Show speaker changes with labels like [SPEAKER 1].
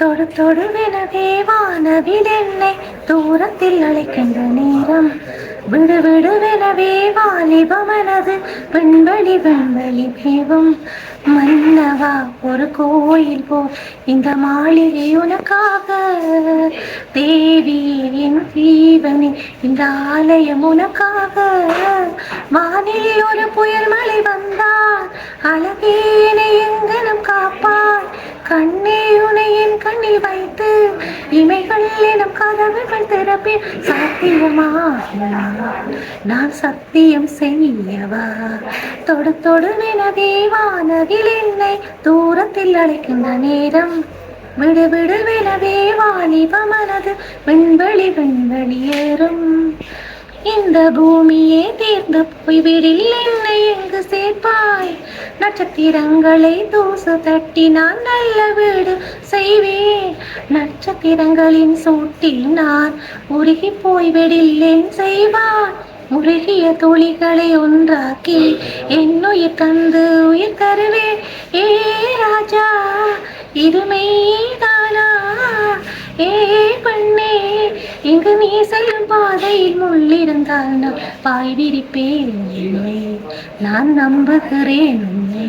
[SPEAKER 1] தொடு தொடுவென வானவில் தூரத்தில் அழைக்கின்ற நேரம். விடு விடுவெனவே வாலிபமனது பெண்வழி பெண்வழி தேவம் மன்னவா ஒரு கோயில் போ இந்த மாளிகை உனக்காக. தேவி என் ஜீவனி இந்த ஆலயம் உனக்காக. வானில் ஒரு புயல் மழை வந்தால் அழகேனை எங்கனம் காப்பாய் கண்ணே கண்ணில் வைத்து இமைகள் எனும் கதவுகள் திறப்பே சத்தியமா நான் சத்தியம் செய்யவா தொடு தொடுவெனவே வானவில் என்னை தூரத்தில் அழைக்கின்ற நேரம். விடு விடுவெனவே வாலிபமனது விண்வெளி விண்வெளி ஏறும். இந்த பூமியே தீர்ந்து போய்விடில் என்னை எங்கு சேர்ப்பாய்? நட்சத்திரங்களை தூசு தட்டி நான் நல்ல வீடு நட்சத்திரங்களின் சூட்டில் நான் உருகி போய்விடில் என் செய்வார். உருகிய துளிகளை ஒன்றாக்கி என்னுயிர் தந்து உயிர் தருவேன் ஏ ராஜா இது ஏ பண்ணே இங்கு நீ செல்லும் பாதையில் முள்ளிருந்தால் நான் பாய் விரிப்பேன் நான் நம்புகிறேன். உன்னை